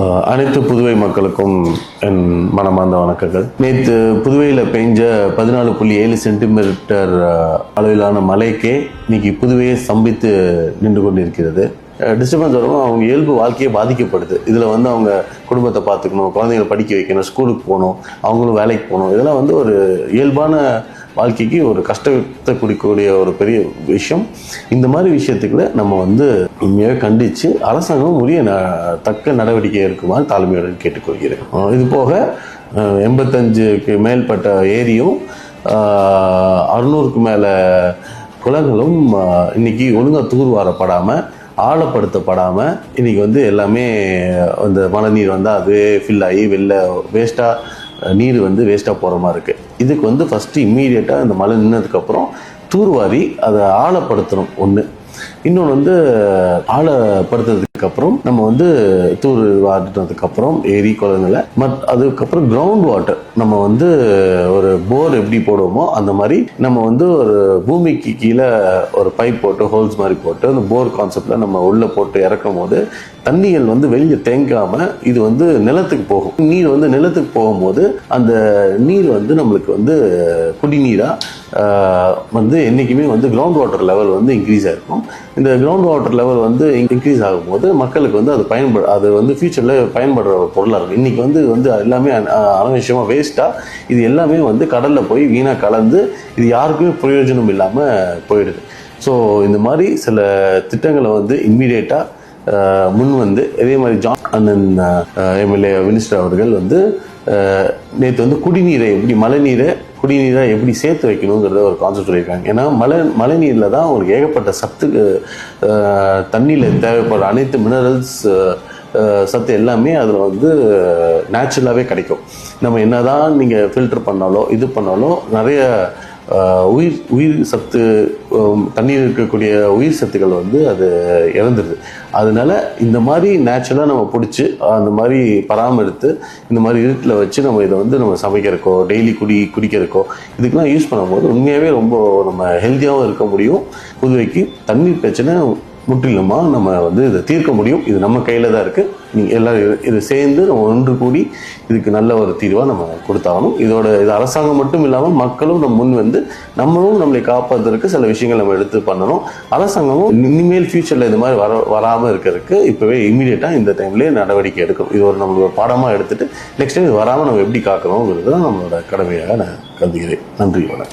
அனைத்து புதுவை மக்களுக்கும் என் மனமார்ந்த வணக்கங்கள். நேற்று புதுவையில் பெஞ்ச பதினாலு புள்ளி ஏழு சென்டிமீட்டர் அளவிலான மழைக்கே இன்னைக்கு புதுவையை ஸ்தம்பித்து நின்று கொண்டிருக்கிறது. டிஸ்டர்பன்ஸ் வரும் அவங்க இயல்பு வாழ்க்கையை பாதிக்கப்படுது. இதில் வந்து அவங்க குடும்பத்தை பார்த்துக்கணும் குழந்தைங்களை படிக்க வைக்கணும் ஸ்கூலுக்கு போகணும் அவங்களும் வேலைக்கு போகணும். இதெல்லாம் வந்து ஒரு இயல்பான வாழ்க்கைக்கு ஒரு கஷ்டத்தை கொடுக்கக்கூடிய ஒரு பெரிய விஷயம். இந்த மாதிரி விஷயத்துக்குள்ள நம்ம வந்து உண்மையாக கண்டித்து அரசாங்கம் உரிய ந தக்க நடவடிக்கை எடுக்குமாறு தாழ்மையுடன் கேட்டுக்கொள்கிறேன். இது போக எண்பத்தஞ்சுக்கு மேற்பட்ட ஏரியும் அறுநூறுக்கு மேலே குளங்களும் இன்றைக்கி இன்னைக்கு ஒழுங்காக தூர்வாரப்படாமல் ஆழப்படுத்தப்படாமல் இன்றைக்கி வந்து எல்லாமே அந்த மழைநீர் வந்தால் அது ஃபில் ஆகி வெளில வேஸ்ட்டாக நீர் வந்து வேஸ்ட்டாக போகிற மாதிரி இருக்குது இதுக்கு வந்து ஃபஸ்ட்டு இம்மீடியட்டாக இந்த மழை நின்னதுக்கப்புறம் தூர்வாரி அதை ஆழப்படுத்தணும் ஒன்று இன்னொன்று வந்து ஆழப்படுத்துறதுக்கு அப்புறம் நம்ம வந்து தூர் வாட்டுனதுக்கு அப்புறம் ஏரி குளங்களை மத் அதுக்கப்புறம் கிரவுண்ட் வாட்டர் நம்ம வந்து ஒரு போர் எப்படி போடுவோமோ அந்த மாதிரி நம்ம வந்து ஒரு பூமிக்கு கீழே ஒரு பைப் போட்டு ஹோல்ஸ் மாதிரி போட்டு அந்த போர் கான்செப்ட்ல நம்ம உள்ள போட்டு இறக்கும் போது தண்ணிகள் வந்து வெளியே தேங்காம இது வந்து நிலத்துக்கு போகும். நீர் வந்து நிலத்துக்கு போகும்போது அந்த நீர் வந்து நம்மளுக்கு வந்து குடிநீரா வந்து என்றைக்குமே வந்து கிரவுண்ட் வாட்டர் லெவல் வந்து இன்க்ரீஸ் ஆகிருக்கும் இந்த கிரவுண்ட் வாட்டர் லெவல் வந்து இன்க்ரீஸ் ஆகும்போது மக்களுக்கு வந்து அது பயன்படு அது வந்து ஃபியூச்சரில் பயன்படுற பொருளாக இருக்கும். இன்றைக்கி வந்து வந்து எல்லாமே அனவசியமாக வேஸ்ட்டாக இது எல்லாமே வந்து கடலில் போய் வீணாக கலந்து இது யாருக்குமே பிரயோஜனம் இல்லாமல் போயிடுது. ஸோ இந்த மாதிரி சில திட்டங்களை வந்து இம்மீடியட்டாக முன் வந்து இதே மாதிரி ஜான் அண்ணன் எம்எல்ஏ மினிஸ்டர் அவர்கள் வந்து நேற்று வந்து குடிநீரை எப்படி மழைநீரை குடிநீரை எப்படி சேர்த்து வைக்கணுங்கிறத ஒரு கான்செப்ட் சொல்லியிருக்காங்க. ஏன்னா மழை மழைநீரில் தான் உங்களுக்கு ஏகப்பட்ட சத்து தண்ணியில் தேவைப்படுற அனைத்து மினரல்ஸ் சத்து எல்லாமே அதில் வந்து நேச்சுரலாகவே கிடைக்கும். நம்ம என்னதான் நீங்கள் ஃபில்டர் பண்ணாலோ இது பண்ணாலும் நிறைய உயிர் உயிர் சத்து தண்ணீர் இருக்கக்கூடிய உயிர் சத்துக்கள் வந்து அது இறந்துடுது அதனால இந்த மாதிரி நேச்சுரலாக நம்ம பிடிச்சி அந்த மாதிரி பராமரித்து இந்த மாதிரி இருட்டில் வச்சு நம்ம இதை வந்து நம்ம சமைக்கிறக்கோ டெய்லி குடி குடிக்கிறக்கோ இதுக்கெல்லாம் யூஸ் பண்ணும்போது உண்மையாகவே ரொம்ப நம்ம ஹெல்த்தியாகவும் இருக்க முடியும். புதுவைக்கு தண்ணீர் பிரச்சனை முற்றிலுமாக நம்ம வந்து இதை தீர்க்க முடியும். இது நம்ம கையில் தான் இருக்குது நீங்கள் எல்லோரும் இது- சேர்ந்து நம்ம ஒன்று கூடி இதுக்கு நல்ல ஒரு தீர்வாக நம்ம கொடுத்தாகணும். இதோட இது அரசாங்கம் மட்டும் இல்லாமல் மக்களும் நம்ம முன் வந்து நம்மளும் நம்மளை காப்பாற்றுறதுக்கு சில விஷயங்கள் நம்ம எடுத்து பண்ணணும். அரசாங்கமும் இனிமேல் ஃபியூச்சரில் இது மாதிரி வர வராமல் இருக்கிறதுக்கு இப்போவே இமீடியட்டாக இந்த டைம்லேயே நடவடிக்கை எடுக்கணும் இது ஒரு நம்மளோட பாடமாக எடுத்துகிட்டு நெக்ஸ்ட் டைம் இது வராமல் நம்ம எப்படி காக்கணுங்கிறது தான் நம்மளோட கடமையாக நான் கருதுகிறேன். நன்றி வணக்கம்.